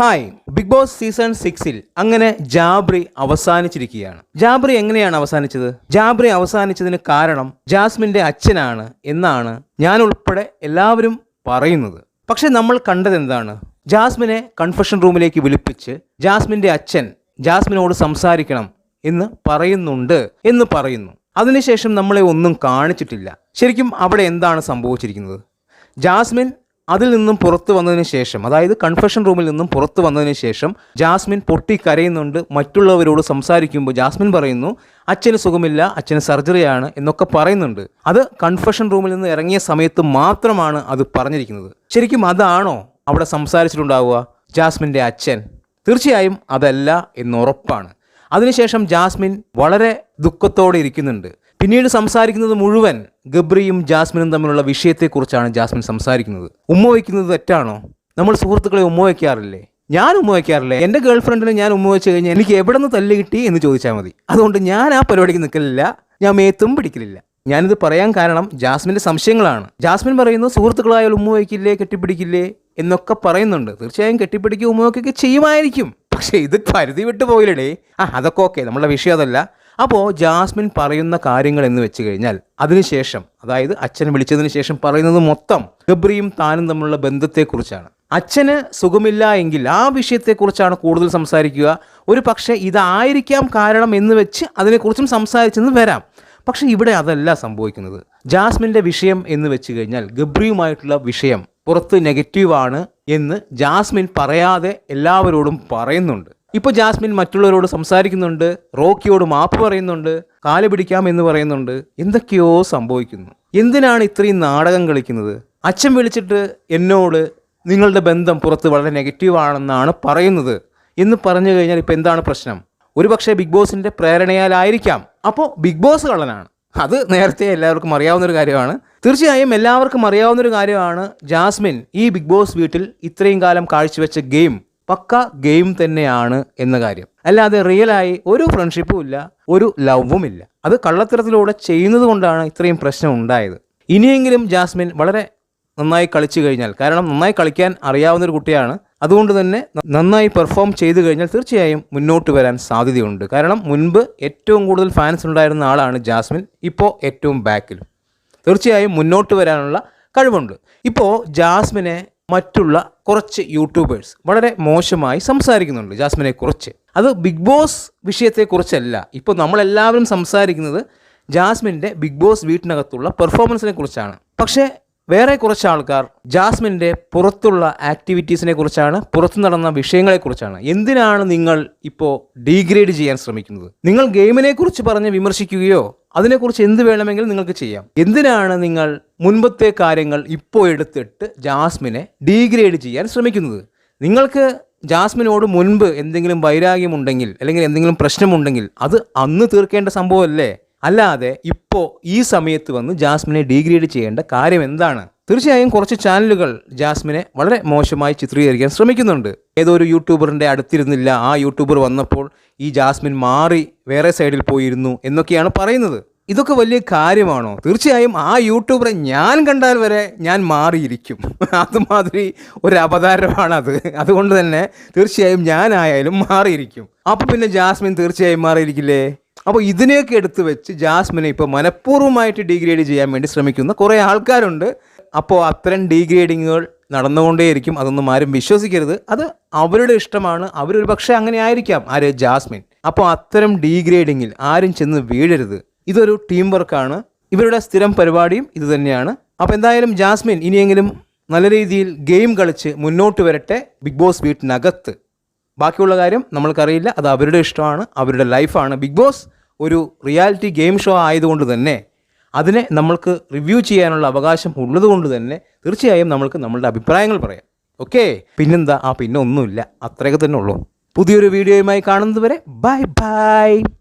Hi. Big boss season സിക്സിൽ അങ്ങനെ ജാബ്രി അവസാനിച്ചിരിക്കുകയാണ്. ജാബ്രി എങ്ങനെയാണ് അവസാനിച്ചത്? ജാബ്രി അവസാനിച്ചതിന് കാരണം ജാസ്മിന്റെ അച്ഛനാണ് എന്നാണ് ഞാൻ ഉൾപ്പെടെ എല്ലാവരും പറയുന്നത്. പക്ഷെ നമ്മൾ കണ്ടത് എന്താണ്? ജാസ്മിനെ കൺഫഷൻ റൂമിലേക്ക് വിളിപ്പിച്ച് ജാസ്മിന്റെ അച്ഛൻ ജാസ്മിനോട് സംസാരിക്കണം എന്ന് പറയുന്നുണ്ട് എന്ന് പറയുന്നു. അതിനുശേഷം നമ്മളെ ഒന്നും കാണിച്ചിട്ടില്ല. ശരിക്കും അവിടെ എന്താണ് സംഭവിച്ചിരിക്കുന്നത്? ജാസ്മിൻ അതിൽ നിന്നും പുറത്തു വന്നതിന് ശേഷം അതായത് കൺഫഷൻ റൂമിൽ നിന്നും പുറത്തു വന്നതിന് ശേഷം ജാസ്മിൻ പൊട്ടി കരയുന്നുണ്ട്. മറ്റുള്ളവരോട് സംസാരിക്കുമ്പോൾ ജാസ്മിൻ പറയുന്നു അച്ഛന് സുഖമില്ല അച്ഛന് സർജറിയാണ് എന്നൊക്കെ പറയുന്നുണ്ട്. അത് കൺഫഷൻ റൂമിൽ നിന്ന് ഇറങ്ങിയ സമയത്ത് മാത്രമാണ് അത് പറഞ്ഞിരിക്കുന്നത്. ശരിക്കും അതാണോ അവിടെ സംസാരിച്ചിട്ടുണ്ടാവുക? ജാസ്മിന്റെ അച്ഛൻ. തീർച്ചയായും അതല്ല എന്നുറപ്പാണ് അതിനുശേഷം ജാസ്മിൻ വളരെ ദുഃഖത്തോടെ ഇരിക്കുന്നുണ്ട്. പിന്നീട് സംസാരിക്കുന്നത് മുഴുവൻ ഗബ്രിയും ജാസ്മിനും തമ്മിലുള്ള വിഷയത്തെക്കുറിച്ചാണ് ജാസ്മിൻ സംസാരിക്കുന്നത്. ഉമ്മ വയ്ക്കുന്നത് തെറ്റാണോ? നമ്മൾ സുഹൃത്തുക്കളെ ഉമ്മ വയ്ക്കാറില്ലേ? ഞാൻ ഉമ്മ വയ്ക്കാറില്ലേ? എന്റെ ഗേൾ ഫ്രണ്ടിനെ ഞാൻ ഉമ്മ വെച്ച് കഴിഞ്ഞാൽ എനിക്ക് എവിടെ നിന്ന് തല്ല് കിട്ടി എന്ന് ചോദിച്ചാൽ മതി. അതുകൊണ്ട് ഞാൻ ആ പരിപാടിക്ക് നിൽക്കലില്ല. ഞാൻ മേത്തും പിടിക്കലില്ല. ഞാനിത് പറയാൻ കാരണം ജാസ്മിന്റെ സംശയങ്ങളാണ്. ജാസ്മിൻ പറയുന്നു സുഹൃത്തുക്കളായാലും ഉമ്മ വയ്ക്കില്ലേ? കെട്ടിപ്പിടിക്കില്ലേ? എന്നൊക്കെ പറയുന്നുണ്ട്. തീർച്ചയായും കെട്ടിപ്പിടിക്കുക ഉമ്മ വയ്ക്കുകയൊക്കെ ചെയ്യുമായിരിക്കും. പക്ഷേ ഇത് പരിധി വിട്ടു പോയില്ലടേ. ആ അതൊക്കെ ഓക്കെ. നമ്മളുടെ വിഷയം അതല്ല. അപ്പോൾ ജാസ്മിൻ പറയുന്ന കാര്യങ്ങൾ എന്ന് വെച്ച് കഴിഞ്ഞാൽ അതിനുശേഷം അതായത് അച്ഛൻ വിളിച്ചതിന് ശേഷം പറയുന്നത് മൊത്തം ഗബ്രിയും താനും തമ്മിലുള്ള ബന്ധത്തെക്കുറിച്ചാണ്. അച്ഛന് സുഖമില്ല എങ്കിൽ ആ വിഷയത്തെക്കുറിച്ചാണ് കൂടുതൽ സംസാരിക്കുക. ഒരു പക്ഷേ ഇതായിരിക്കാം കാരണം എന്ന് വെച്ച് അതിനെക്കുറിച്ചും സംസാരിച്ചെന്ന് വരാം. പക്ഷെ ഇവിടെ അതല്ല സംഭവിക്കുന്നത്. ജാസ്മിന്റെ വിഷയം എന്ന് വെച്ച് കഴിഞ്ഞാൽ ഗബ്രിയുമായിട്ടുള്ള വിഷയം പുറത്ത് നെഗറ്റീവാണ് എന്ന് ജാസ്മിൻ പറയാതെ എല്ലാവരോടും പറയുന്നുണ്ട്. ഇപ്പോൾ ജാസ്മിൻ മറ്റുള്ളവരോട് സംസാരിക്കുന്നുണ്ട് റോക്കിയോട് മാപ്പ് പറയുന്നുണ്ട് കാൽ പിടിക്കാം എന്ന് പറയുന്നുണ്ട്. എന്തൊക്കെയോ സംഭവിക്കുന്നു. എന്തിനാണ് ഇത്രയും നാടകം കളിക്കുന്നത്? അച്ഛൻ വിളിച്ചിട്ട് എന്നോട് നിങ്ങളുടെ ബന്ധം പുറത്ത് വളരെ നെഗറ്റീവാണെന്നാണ് പറയുന്നത് എന്ന് പറഞ്ഞു കഴിഞ്ഞാൽ ഇപ്പോൾ എന്താണ് പ്രശ്നം? ഒരുപക്ഷെ ബിഗ് ബോസിന്റെ പ്രേരണയാലായിരിക്കാം. അപ്പോൾ ബിഗ് ബോസ് കള്ളനാണ്. അത് നേരത്തെ എല്ലാവർക്കും അറിയാവുന്ന ഒരു കാര്യമാണ്. തീർച്ചയായും എല്ലാവർക്കും അറിയാവുന്ന ഒരു കാര്യമാണ് ജാസ്മിൻ ഈ ബിഗ് ബോസ് വീട്ടിൽ ഇത്രയും കാലം കാഴ്ചവെച്ച ഗെയിം. പക്ക ഗെയിം തന്നെയാണ് എന്ന കാര്യം. അല്ലാതെ റിയലായി ഒരു ഫ്രണ്ട്ഷിപ്പും ഇല്ല ഒരു ലവും ഇല്ല. അത് കള്ളത്തരത്തിലൂടെ ചെയ്യുന്നത് കൊണ്ടാണ് ഇത്രയും പ്രശ്നം ഉണ്ടായത്. ഇനിയെങ്കിലും ജാസ്മിൻ വളരെ നന്നായി കളിച്ചു കഴിഞ്ഞാൽ കാരണം നന്നായി കളിക്കാൻ അറിയാവുന്ന ഒരു കുട്ടിയാണ്. അതുകൊണ്ട് തന്നെ നന്നായി പെർഫോം ചെയ്തു കഴിഞ്ഞാൽ തീർച്ചയായും മുന്നോട്ട് വരാൻ സാധ്യതയുണ്ട്. കാരണം മുൻപ് ഏറ്റവും കൂടുതൽ ഫാൻസ് ഉണ്ടായിരുന്ന ആളാണ് ജാസ്മിൻ ഇപ്പോൾ ഏറ്റവും ബാക്കിലും. തീർച്ചയായും മുന്നോട്ട് വരാനുള്ള കഴിവുണ്ട്. ഇപ്പോൾ ജാസ്മിനെ മറ്റുള്ള കുറച്ച് യൂട്യൂബേഴ്സ് വളരെ മോശമായി സംസാരിക്കുന്നുണ്ട് ജാസ്മിനെ കുറിച്ച്. അത് ബിഗ് ബോസ് വിഷയത്തെക്കുറിച്ചല്ല ഇപ്പോൾ നമ്മളെല്ലാവരും സംസാരിക്കുന്നത് ജാസ്മിന്റെ ബിഗ് ബോസ് വീട്ടിനകത്തുള്ള പെർഫോമൻസിനെ കുറിച്ചാണ്. പക്ഷേ വേറെ കുറച്ച് ആൾക്കാർ ജാസ്മിന്റെ പുറത്തുള്ള ആക്ടിവിറ്റീസിനെ കുറിച്ചാണ് പുറത്തു നടന്ന വിഷയങ്ങളെക്കുറിച്ചാണ്. എന്തിനാണ് നിങ്ങൾ ഇപ്പോൾ ഡീഗ്രേഡ് ചെയ്യാൻ ശ്രമിക്കുന്നത്? നിങ്ങൾ ഗെയിമിനെ കുറിച്ച് പറഞ്ഞ് വിമർശിക്കുകയോ അതിനെക്കുറിച്ച് എന്ത് വേണമെങ്കിലും നിങ്ങൾക്ക് ചെയ്യാം. എന്തിനാണ് നിങ്ങൾ മുൻപത്തെ കാര്യങ്ങൾ ഇപ്പോൾ എടുത്തിട്ട് ജാസ്മിനെ ഡീഗ്രേഡ് ചെയ്യാൻ ശ്രമിക്കുന്നത്? നിങ്ങൾക്ക് ജാസ്മിനോട് മുൻപ് എന്തെങ്കിലും വൈരാഗ്യമുണ്ടെങ്കിൽ അല്ലെങ്കിൽ എന്തെങ്കിലും പ്രശ്നമുണ്ടെങ്കിൽ അത് അന്ന് തീർക്കേണ്ട സംഭവമല്ലേ? അല്ലാതെ ഇപ്പോൾ ഈ സമയത്ത് വന്ന് ജാസ്മിനെ ഡീഗ്രേഡ് ചെയ്യേണ്ട കാര്യം എന്താണ്? തീർച്ചയായും കുറച്ച് ചാനലുകൾ ജാസ്മിനെ വളരെ മോശമായി ചിത്രീകരിക്കാൻ ശ്രമിക്കുന്നുണ്ട്. ഏതോ ഒരു യൂട്യൂബറിന്റെ അടുത്തിരുന്നില്ല. ആ യൂട്യൂബർ വന്നപ്പോൾ ഈ ജാസ്മിൻ മാറി വേറെ സൈഡിൽ പോയിരുന്നു എന്നൊക്കെയാണ് പറയുന്നത്. ഇതൊക്കെ വലിയ കാര്യമാണോ? തീർച്ചയായും ആ യൂട്യൂബറെ ഞാൻ കണ്ടാൽ വരെ ഞാൻ മാറിയിരിക്കും. അതുമാതിരി ഒരു അപതാരമാണത് അത് അതുകൊണ്ട് തന്നെ തീർച്ചയായും ഞാനായാലും മാറിയിരിക്കും. അപ്പോൾ പിന്നെ ജാസ്മിൻ തീർച്ചയായും മാറിയിരിക്കില്ലേ? അപ്പോൾ ഇതിനെയൊക്കെ എടുത്തു വെച്ച് ജാസ്മിനെ ഇപ്പോൾ മനഃപൂർവമായിട്ട് ഡീഗ്രേഡ് ചെയ്യാൻ വേണ്ടി ശ്രമിക്കുന്ന കുറേ ആൾക്കാരുണ്ട്. അപ്പോൾ അത്തരം ഡീഗ്രേഡിങ്ങുകൾ നടന്നുകൊണ്ടേയിരിക്കും. അതൊന്നും ആരും വിശ്വസിക്കരുത്. അത് അവരുടെ ഇഷ്ടമാണ്. അവരൊരു പക്ഷേ അങ്ങനെ ആയിരിക്കാം. ആര്? ജാസ്മിൻ. അപ്പോൾ അത്തരം ഡീഗ്രേഡിങ്ങിൽ ആരും ചെന്ന് വീഴരുത്. ഇതൊരു ടീം വർക്കാണ് ഇവരുടെ സ്ഥിരം പരിപാടിയും ഇതുതന്നെയാണ് അപ്പോൾ എന്തായാലും ജാസ്മിൻ ഇനിയെങ്കിലും നല്ല രീതിയിൽ ഗെയിം കളിച്ച് മുന്നോട്ട് വരട്ടെ. ബിഗ് ബോസ് വീട്ടിനകത്ത്. ബാക്കിയുള്ള കാര്യം നമ്മൾക്കറിയില്ല. അത് അവരുടെ ഇഷ്ടമാണ്. അവരുടെ ലൈഫാണ്. ബിഗ് ബോസ് ഒരു റിയാലിറ്റി ഗെയിം ഷോ ആയതുകൊണ്ട് തന്നെ അതിനെ നമ്മൾക്ക് റിവ്യൂ ചെയ്യാനുള്ള അവകാശം ഉള്ളതുകൊണ്ട് തന്നെ തീർച്ചയായും നമ്മൾക്ക് നമ്മളുടെ അഭിപ്രായങ്ങൾ പറയാം. ഓക്കെ? പിന്നെന്താ? ആ പിന്നെ ഒന്നുമില്ല. അത്രയൊക്കെ തന്നെ ഉള്ളൂ. പുതിയൊരു വീഡിയോയുമായി കാണുന്നതുവരെ ബൈ ബൈ.